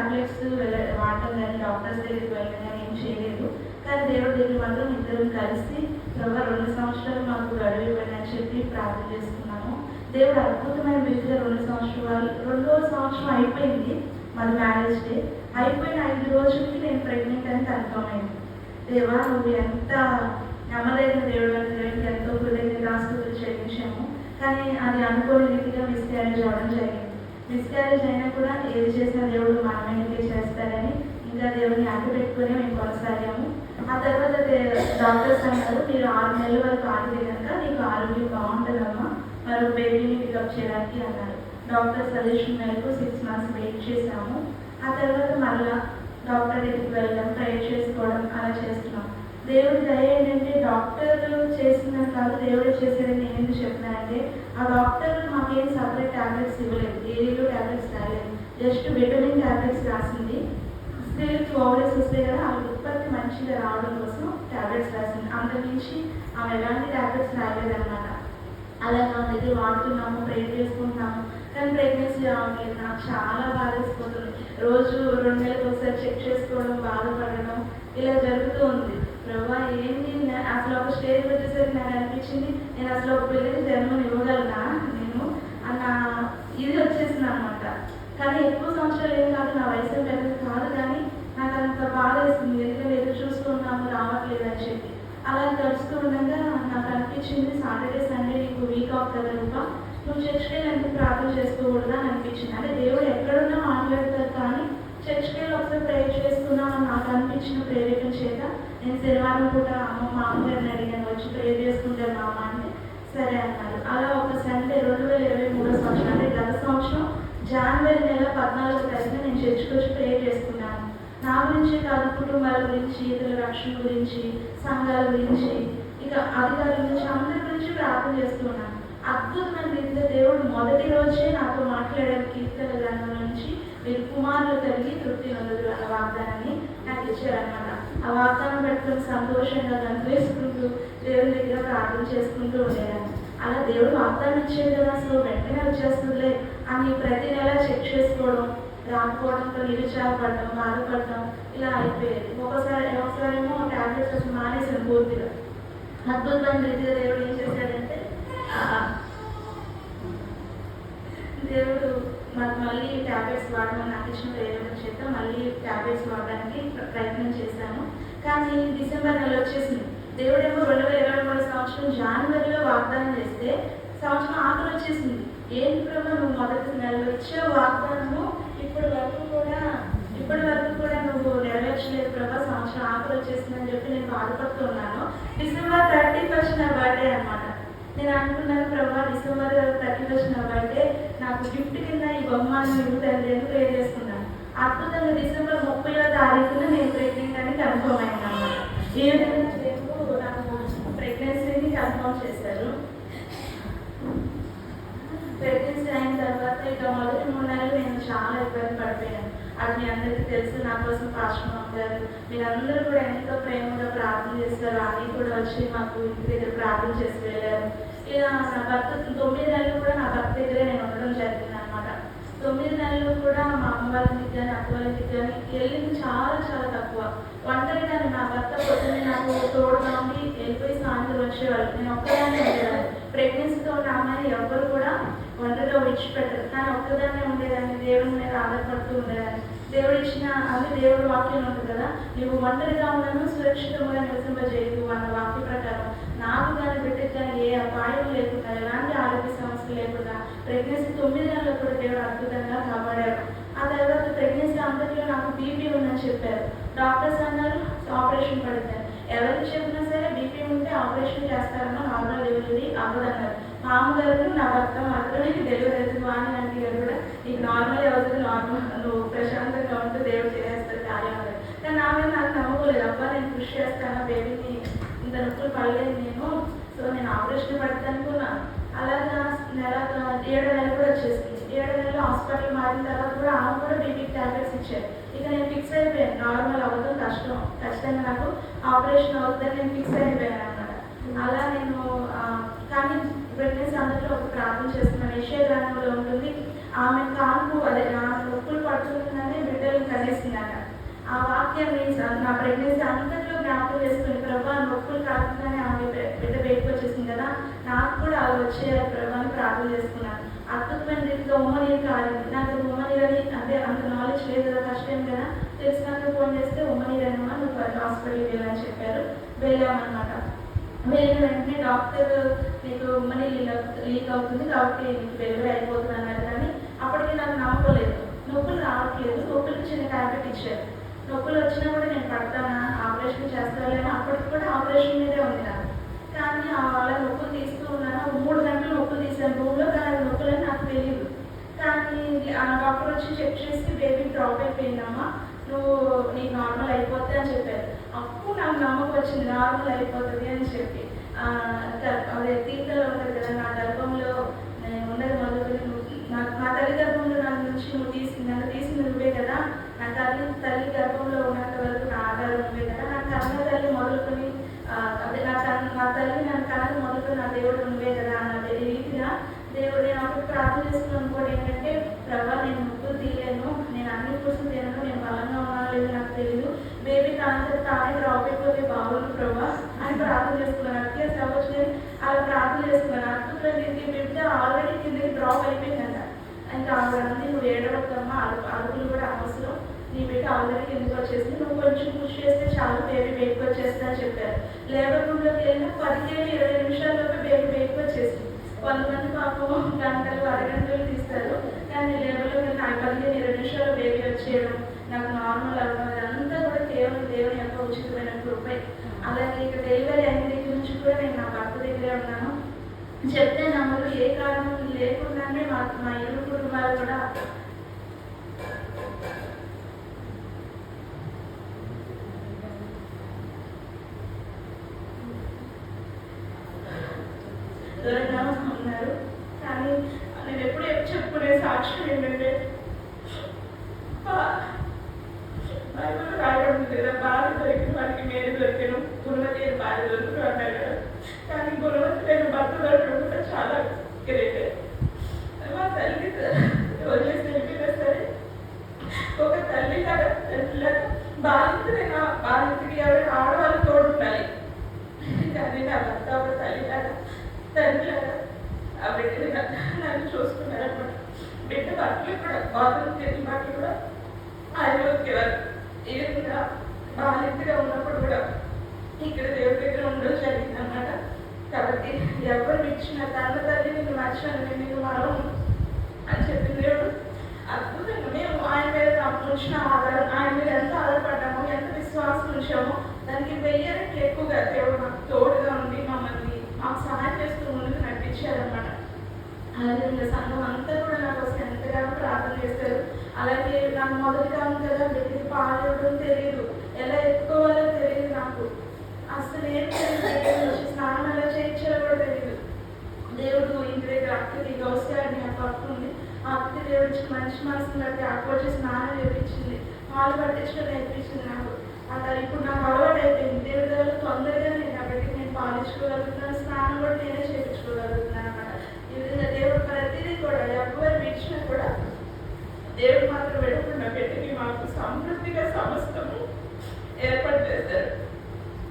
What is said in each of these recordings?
Tablets వాడటం కానీ doctors దగ్గరికి వెళ్ళడం కానీ ఏం చేయలేదు. కానీ దేవుడి దగ్గర మాత్రం ఇద్దరం కలిసి ప్రభా రెండు సంవత్సరాలు మాకు గడువు ఇవ్వండి అని చెప్పి ప్రార్థన చేసుకున్నాము. దేవుడు అద్భుతమైన రీతిగా రెండు సంవత్సరాలు రెండో సంవత్సరం అయిపోయింది మన మ్యారేజ్ డే అయిపోయిన ఐదు రోజులకి నేను ప్రెగ్నెంట్ అని కన్ఫర్మ్ అయింది. దేవా నువ్వు ఎంత నమ్మదగిన దేవుడు అని దేవుడికి ఎంతో కృతజ్ఞతాస్తుతులు చెల్లించాము. కానీ అది అనుకోని రీతిగా మిస్క్యారేజ్ అవ్వడం జరిగింది. మిస్క్యారేజ్ అయినా కూడా ఏది చేసినా దేవుడు మనమైనకే చేస్తారని ఇంకా దేవుడిని అడ్డు పెట్టుకుని మేము కొనసాగాము. ఆ తర్వాత డాక్టర్స్ అన్నారు మీరు ఆరు నెలల వరకు ఆడితే కనుక నీకు ఆరోగ్యం బాగుంటుందమ్మా. మరి బేబీని పికప్ చేయడానికి అన్నారు. డాక్టర్ సజెషన్ మేరకు సిక్స్ మంత్స్ వెయిట్ చేసాము ఆ తర్వాత మళ్ళా డాక్టర్ దగ్గరికి వెళ్ళడం ట్రై చేసుకోవడం అలా చేస్తున్నాం. దేవుడి దయ ఏంటంటే డాక్టర్లు చేసిన కాదు దేవుడు చేసేదని నేను ఎందుకు చెప్తున్నానంటే ఆ డాక్టర్ మాకేం సపరేట్ టాబ్లెట్స్ ఇవ్వలేదు. డైలీలో టాబ్లెట్స్ రాలేదు. జస్ట్ విటమిన్ టాబ్లెట్స్ రాసింది. స్త్రీలకు ఓవరేస్ వస్తాయి కదా ఆ ఉత్పత్తి మంచిగా రావడం కోసం టాబ్లెట్స్ రాసింది. అంతకుమించి ఆమె ఎలాంటి టాబ్లెట్స్ రాయలేదన్నమాట. అలా నా దగ్గర వాడుతున్నాము ప్రేర్ చేసుకుంటున్నాము. కానీ ప్రెగ్నెన్సీ రావట్లేదు నాకు చాలా బాధేసిపోతుంది రోజు రెండు నెలలకు ఒకసారి చెక్ చేసుకోవడం బాధపడడం ఇలా జరుగుతూ ఉంది. ప్రభా ఏంటి అసలు ఒక స్టేజ్ వచ్చేసరికి నాకు అనిపించింది నేను అసలు ఒక పిల్లకి జన్మని ఇవ్వగలనా? నేను అన్న ఇది వచ్చేసింది అనమాట కానీ ఎక్కువ సంవత్సరాలు ఏం కాదు నా వయసు పెద్దది కాదు కానీ నాకు అంత బాధ వేస్తుంది ఎందుకంటే ఎదురు చూస్తున్నాము రావట్లేదు అని చెప్పి. అలా గడుస్తూ ఉండగా నాకు అనిపించింది సాటర్డే సండే నీకు వీక్ ఆఫ్ కదా రూపా. నువ్వు చర్చ్కి వెళ్ళి ఎందుకు ప్రార్థన చేసుకోకూడదు అని అనిపించింది. అంటే దేవుడు ఎక్కడున్నా మాట్లాడతారు కానీ చర్చ్కి వెళ్ళి ఒకసారి ప్రేయర్ చేసుకున్నాను అని నాకు అనిపించిన ప్రేరేపణ చేత నేను శనివారం పూట అమ్మ మా అమ్మగారిని అడిగాను వచ్చి ప్రేయర్ చేసుకుంటాను మా అమ్మ అంటే సరే అన్నారు. అలా ఒక సండే రెండు వేల ఇరవై మూడో సంవత్సరం అంటే గత సంవత్సరం జనవరి నెల పద్నాలుగు తారీఖున నేను చర్చికి వచ్చి ప్రేయర్ చేసుకున్నాను. నా గురించి కాదు కుటుంబాల గురించి ఇతరుల రక్షణ గురించి సంఘాల గురించి ఇక అధికారుల గురించి అందరి గురించి ప్రార్థన చేస్తున్నాను. అద్భుతమైన రీతిలో దేవుడు మొదటి రోజే నాతో మాట్లాడారు కీర్తన గ్రంథం నుంచి. మీరు కుమారులు కలిగి తృప్తి నొందరు అన్న వాగ్దానాన్ని నాకు ఇచ్చారన్నమాట. ఆ వాగ్దానం పెట్టుకుని సంతోషంగా వేసుకుంటూ దేవుని దగ్గర ప్రార్థన చేసుకుంటూ ఉండేదాన్ని అలా దేవుడు వాగ్దానం ఇచ్చేది కదా అసలు వెంటనే వచ్చేస్తుందిలే అని ప్రతి నెల చెక్ చేసుకోవడం రాకపోవడంతో నిరుచారపడడం బాధపడడం ఇలా అయిపోయేది. ఒకసారి ఒకసారేమో టాబ్లెట్స్ అసలు మానేసాను పూర్తిగా. అద్భుతమైన రీతిగా దేవుడు ఏం చేశాడంటే దేవుడు మాకు మళ్ళీ టాబ్లెట్స్ వాడమని నాకు వేయడం చేత మళ్ళీ టాబ్లెట్స్ వాడడానికి ప్రయత్నం చేశాను. కానీ డిసెంబర్ నెల వచ్చేసింది. దేవుడేమో రెండు వేల ఇరవై మూడు సంవత్సరం జనవరిలో వాగ్దానం చేస్తే సంవత్సరం ఆఖరి వచ్చేసింది. ఏంటి ప్రభు నువ్వు మొదటి నెలలో ఇచ్చే వాగ్దానము? ఇప్పటి వరకు కూడా ఇప్పటి వరకు కూడా నువ్వు నెరవేర్చలేదు ప్రభా సంవత్సరం ఆఖరి వచ్చేసిందని చెప్పి నేను బాధపడుతున్నాను డిసెంబర్ థర్టీ ఫస్ట్ నా బర్త్డే అనమాట నేను అనుకున్నాను ప్రభా డిసెంబర్ థర్టీ ఫస్ట్ అంటే నాకు గిఫ్ట్ కింద ఈ బహుమానం ఇవ్వుతుంది అని ప్రే చేసుకున్నాను? అద్భుతంగా డిసెంబర్ ముప్పైవ తారీఖున నేను ప్రెగ్నెంట్ అని కన్ఫర్మ్ అయింది అన్నమాట ఏ విధంగా రేపు నాకు ప్రెగ్నెన్సీని కన్ఫర్మ్ చేశారు. ప్రెగ్నెన్సీ అయిన తర్వాత ఇక మొదటి మూడు నెలలు నేను చాలా ఇబ్బంది పడిపోయాను. అది మీ అందరికీ తెలుసు నా కోసం పాశ్వం ఉంటారు మీరందరూ కూడా ఎంతో ప్రేమగా ప్రార్థన చేస్తారు. అని కూడా వచ్చి మాకు ఇంటి దగ్గర ప్రార్థన చేసి వెళ్ళారు. లేదా నా భర్త తొమ్మిది నెలలు కూడా నా భర్త దగ్గరే నేను ఉండడం జరిగింది అనమాట తొమ్మిది నెలలు కూడా మా అమ్మ వాళ్ళ కానీ అక్క వాళ్ళ కానీ వెళ్ళింది చాలా చాలా తక్కువ. ఒంటరిగానే నా భర్త పొద్దున్నే నాకు తోడుగా ఉండి వెళ్ళిపోయి సాయంత్రం వచ్చేవాళ్ళు. నేను ఒక్కదాన్ని ఉండేదాన్ని. ప్రెగ్నెన్సీతో ఉన్న అమ్మాయిని ఎవరు కూడా ఒంటరిగా విడిచిపెట్టరు. కానీ ఒక్కదాన్నే ఉండేదాన్ని. దేవుని మీద ఆధారపడుతూ ఉండేదాన్ని. దేవుడు ఇచ్చిన అది దేవుడు వాక్యం ఉంటుంది కదా. నువ్వు ఒంటరిగా ఉన్నాను సురక్షితంగా నివసింపజేయదు అన్న వాక్య ప్రకారం నాకు కానీ బిడ్డకి కానీ లేకుండా ఎలాంటి ఆరోగ్య సమస్యలు లేకుండా ప్రెగ్నెన్సీ తొమ్మిది నెలలు కూడా దేవుడు అద్భుతంగా కాపాడారు ఆ తర్వాత ప్రెగ్నెన్సీ అంతట్లో నాకు బీపీ ఉందని చెప్పారు. డాక్టర్స్ అన్నారు ఆపరేషన్ పడుతుంది ఎవరికి చెప్పినా సరే బీపీ ఉంటే ఆపరేషన్ చేస్తారన్నా నార్మల్ డెలివరీ అవ్వదన్నారు. మా అమ్మగారు నా భర్త మాత్రమే డెలివరీ అవుతుంది వాణి అంటే కూడా. నీకు నార్మల్ అవుతుంది నార్మల్ నువ్వు ప్రశాంతంగా ఉంటే దేవుడు చేస్తారు కార్యం కానీ నా మీద నాకు నమ్మకలేదు అబ్బా నేను కృషి చేస్తాను? బేబీని ఇంత నొప్పులు పడలేదు నేను. సో నేను ఆపరేషన్ పడతాను అనుకున్నాను అలాగా నెల ఏడు నెలలు కూడా వచ్చేసింది. ఏడు నెలలు హాస్పిటల్ మారిన తర్వాత కూడా ఆమె కూడా బీపీ టాబ్లెట్స్ ఇచ్చారు. ఇక నేను ఫిక్స్ అయిపోయాను. నార్మల్ అవ్వదు కష్టం. ఖచ్చితంగా నాకు ఆపరేషన్ అవుతుందని నేను ఫిక్స్ అయిపోయాను అనమాట అలా నేను కానీ ప్రెగ్నెన్సీ అందరిలో ఒక ప్రార్థన చేస్తున్నాను. ఏషియా ఉంటుంది. ఆమె కాన్పు అదే ఆమె నొప్పులు పడుతుందనే బిడ్డలు వాక్యాన్ని నా ప్రెగ్నెన్సీ అంతట్లో జ్ఞాపకం చేసుకుని ప్రభా నొప్పులు కాకుండానే ఆమె బిడ్డ పెట్టుకుని నాకు కూడా అలా వచ్చే ప్రభావం ప్రార్థన చేసుకున్నాను. అద్భుతమైన రీతిలో ఉమ్మనీరు కాలింది నాకు ఉమ్మనీరు అని అంటే అంత నాలెడ్జ్ లేదు కదా ఫస్ట్ టైం కదా. తెలిసినాక ఫోన్ చేస్తే ఉమ్మనీరు అనమా నువ్వు హాస్పిటల్కి వెళ్ళని చెప్పారు. వెళ్ళామన్నమాట. వెళ్ళిన వెంటనే డాక్టర్ నీకు ఉమ్మని లీక్ అవుతుంది కాబట్టి నీకు డెలివరీ అయిపోతుంది అన్నారు కానీ అప్పటికి నాకు నమ్మకం నొప్పులు రావట్లేదు. నొప్పులకు చిన్న ట్యాబ్లెట్ ఇచ్చారు. నొప్పులు వచ్చినా కూడా నేను పడతానా? ఆపరేషన్ చేస్తాను అని అప్పటికి కూడా ఆపరేషన్ మీదే ఉంది నాకు. కానీ ఆ వాళ్ళ నొప్పులు తీస్తూ ఉన్నాను. మూడు గంటలు నొప్పులు తీసాను రూమ్లో కానీ నొప్పులు అని నాకు తెలియదు కానీ ఆ డాక్టర్ వచ్చి చెక్ చేసి బేబీ డ్రాప్ అయిపోయిందమ్మా. నువ్వు నీకు నార్మల్ అయిపోతే అని చెప్పారు. అప్పుడు నాకు నమ్మకం వచ్చింది. నార్మల్ అయిపోతుంది అని చెప్పి. అదే తీర్థలు ఉంటుంది కదా నా గర్భంలో నేను ఉన్నది మొదలుకొని నువ్వు నా- నా తల్లి గర్భంలో నా నుంచి నువ్వు తీసి నన్ను తీసింది నువ్వే కదా నా తల్లి తల్లి గర్భంలో ఉన్నంత వరకు నా ఆధారం నువ్వే కదా నా కన్న తల్లి మొదలుకొని ఆ, అదే నా తల్లి నా నన్ను కన్నది మొదట నా దేవుడు నువ్వే కదా అన్నది రీతిగా దేవుడు నేను అప్పుడు ప్రార్థన చేసుకున్నాను కూడా ఏంటంటే ప్రభా నేను ముగ్గురు తీయలేను నేను అన్ని కోసం తినను నేను బలంగా ఉన్నాను నాకు తెలియదు బేబీ తాను తానే డ్రాప్ అయిపోతే బాగుంది ప్రభా అని ప్రార్థన చేసుకున్నాను అట్లే అవ్వచ్చు నేను అలా ప్రార్థన చేసుకున్నాను అద్భుతం దీనికి బిడ్డ ఆల్రెడీ కిందకి డ్రాప్ అయిపోయిందంట. ఇంకా ఆవిడంది నువ్వు ఏడవద్దమ్మా అరుపు అరుపులు కూడా అవసరం నీ బిడ్డ ఆల్రెడీ కిందకి వచ్చేసి నువ్వు కొంచెం పుష్ చేస్తే చాలు బేబీ బయటకు వచ్చేస్తా అని చెప్పారు. లేబర్ రూమ్లోకి వెళ్ళినా పదిహేను ఇరవై నిమిషాల్లోపు బేబీ బయటకు వచ్చేసింది. కొంతమంది పాపం గంటలు అరగంటలు తీస్తారు. కానీ లేబర్లో నేను పదిహేను ఇరవై నిమిషాలు బేబీ వచ్చేయడం నాకు నార్మల్ అవ్వడం అదంతా కూడా కేవలం దేవుని యొక్క ఉచితమైన కృపే. అలాగే ఇక డెలివరీ అయిన దగ్గర నుంచి కూడా నేను నా భర్త దగ్గరే ఉన్నాను. చెప్తే నమ్మలు ఏ కారణం లేకుండానే మా మా ఇరు కుటుంబాలు కూడా దూరంగా ఉన్నారు కానీ నేను ఎప్పుడు చెప్పుకునే సాక్ష్యం ఏంటంటే బా- బైబిల్ రాయడం లేదా బాధ దొరికిన వారికి మేలు దొరికిన గుణవతి బాధ దొరుకుతూ అన్నారు కదా. కానీ గుణవతి లేని భర్త దొరకడం కూడా చాలా గ్రేట్. మా తల్లి వదిలేసి వెళ్ళిపోయినా సరే ఒక తల్లి లాగా తండ్రిలాగా బాధితుడైన బాధితుడికి ఎవరైనా ఆడవాళ్ళు తోడుండాలి కానీ నా భర్త ఒక తల్లిలాగా తండ్రిలాగా ఆ బిడ్డని నా- నన్ను చూసుకున్నారన్నమాట బట్టలు కూడా బాత్రూమ్ చేసిన బట్టలు కూడా ఆయన వచ్చేవారు. ఈ విధంగా బాలింతగా ఉన్నప్పుడు కూడా ఇక్కడ దేవుడి దగ్గర ఉండడం జరిగింది అన్నమాట. కాబట్టి ఎవరు ఇచ్చిన తన తల్లి నేను మర్చాను నేను మనం అని చెప్పిన దేవుడు అద్భుతంగా మేము ఆయన మీద ఉంచిన ఆధారం ఆయన మీద ఎంత ఆధారపడ్డామో ఎంత విశ్వాసం ఉంచామో దానికి వెయ్యి రెట్లు ఎక్కువగా దేవుడు మాకు తోడుగా ఉండి మమ్మల్ని మాకు సహాయం చేస్తూ ముందుకు నడిపించారనమాట అలాగే సంఘం అంతా కూడా నాకు కోసం ఎంతగానో ప్రార్థన చేస్తారు. అలాగే నాకు మొదటి కాలం కదా డిగ్రీ పాలు ఇవ్వడం తెలియదు ఎలా ఎత్తుకోవాలో తెలియదు నాకు. అసలు ఏం తెలియదు స్నానం ఎలా చేయించాలో కూడా తెలియదు దేవుడు ఇంటి దగ్గర అక్కకి గౌస్గారిని నాకు పక్క ఉంది. ఆ అక్కకి దేవుడు మంచి మనసుని బట్టి అక్కడ వచ్చి స్నానం చేయించింది. పాలు పట్టించడం నేర్పించింది నాకు. అలా ఇప్పుడు నాకు అలవాటు అయిపోయింది దేవుడి దగ్గర తొందరగా నేను అక్కడికి నేను పాలించుకోగలుగుతున్నాను స్నానం కూడా నేనే చేయించుకోగలుగుతున్నాను అన్నమాట ఈ విధంగా దేవుడు ప్రతిదీ కూడా ఎవరు ఇచ్చినా కూడా దేవుడు మాత్రం వెళ్ళకుండా పెట్టి మాకు సమృద్ధిగా సమస్తము ఏర్పాటు చేశారు.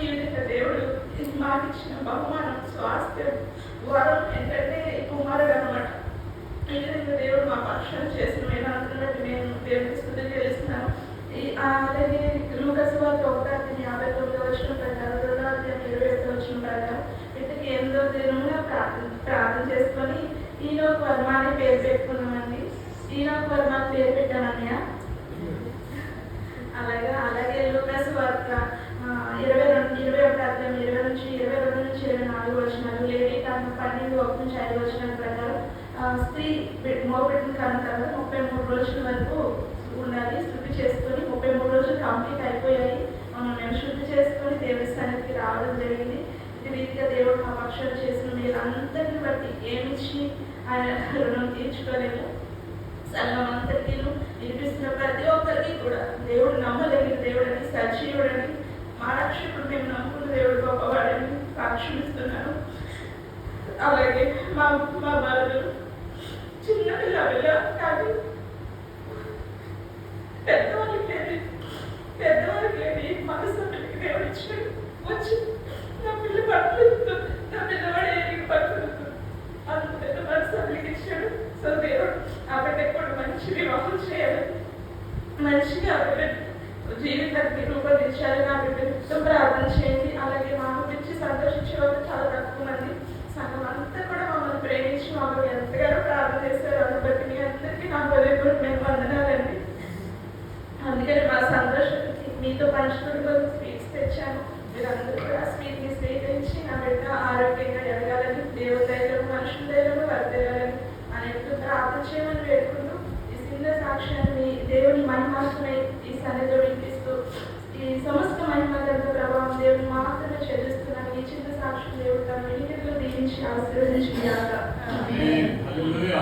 ఈ విధంగా దేవుడు మాకు ఇచ్చిన బహుమానం స్వాస్థ్యం వరం ఏంటంటే కుమారుడు అనమాట ఈ విధంగా దేవుడు మా పక్షం చేసిన మేమందరం బట్టి నేను దేవుడికి స్థుతి చేస్తున్నాను ఈ అలాగే లూకస్ వారికి ఒకటి యాభై తొమ్మిది వచ్చిన ప్రకారం రెండో ఇరవై ఐదు వచ్చిన ప్రకారం వీటికి ఎనిమిదో దినమున ప్రార్థన ప్రార్థన చేసుకొని ఈలోక వర్మ అని పేరు పెట్టుకున్నాం. శ్రీరామ్ వర్మ పేరు పెట్టానన్నయ్య అలాగే అలాగే లూకాస్ వార్త ఇరవై రెండు ఇరవై ఒకటి అర్థం ఇరవై నుంచి ఇరవై రెండు నుంచి ఇరవై నాలుగు వచ్చినారు లేడీ కన్నా పన్నెండు ఒకటి నుంచి ఐదు వచ్చిన ప్రకారం స్త్రీ మోపెట్టిన మగబిడ్డను తర్వాత ముప్పై మూడు రోజుల వరకు ఉండాలి శుద్ధి చేసుకొని ముప్పై మూడు రోజులు కంప్లీట్ అయిపోయాయి మనం మేము శుద్ధి చేసుకొని దేవస్థానానికి రావడం జరిగింది. ఇది రీతిగా దేవుడు మా పక్షాలు చేసిన మీరు అందరిని బట్టి ఏమిచ్చి ఆయన రుణం తీర్చుకోలేము సంఘం వినిపిస్తున్న ప్రతి ఒక్కరికి కూడా దేవుడు నమ్మలేని దేవుడని సజీవుడని మా రక్షకుడు మేము నమ్ముకున్న దేవుడు గొప్పవాడని సాక్షిస్తున్నాను అలాగే మా మా బాధలు చిన్న పిల్లల కానీ పెద్దవాళ్ళకి లేదు పెద్దవాళ్ళకి దేవుడు ఇచ్చాడు వచ్చి నా పిల్ల పడుతుంది నా పిల్లవాడు ఏమి పడుతుంది అంత పెద్ద మనసు అతనికి ఇచ్చాడు సో దేవుడు ఆ బిడ్డ కూడా మంచి వివాహం చేయాలి మంచిగా ఆ బిడ్డ జీవితానికి రూపొందించారు నా బిడ్డ ప్రార్థన చేయండి. అలాగే మాకు గురించి సంతోషించే వాళ్ళు చాలా తక్కువ మంది. సంఘం అంతా కూడా మమ్మల్ని ప్రేమించి మమ్మల్ని ఎంతగానో ప్రార్థన చేస్తారు అందుని బట్టి మీ అందరికీ నా హృదయపూర్వకమైన వందనాలండి. అందుకని మా సంతోషానికి మీతో పంచుకుంటూ స్వీట్స్ తెచ్చాను. మీరు అందరూ కూడా స్వీట్ని స్వీకరించి నా బిడ్డ ఆరోగ్యంగా ఎదగాలని దేవుడి దగ్గర మనుషుల దగ్గర వర్దేయాలని అనేక ప్రార్థన చేయమని వేడుకుంటూ ఈ చిన్న సాక్ష్యాన్ని దేవుని మహిమాత్మై ఈ సన్నిధిలో వినిపిస్తూ ఈ సమస్త మహిమలంత ప్రభావం దేవుని మాత్రమే చెల్లిస్తున్నాను ఈ చిన్న సాక్ష్యం దేవుడు తన వెనుకలో దీవించి ఆశీర్వదించి ఆమేన్. హల్లెలూయా.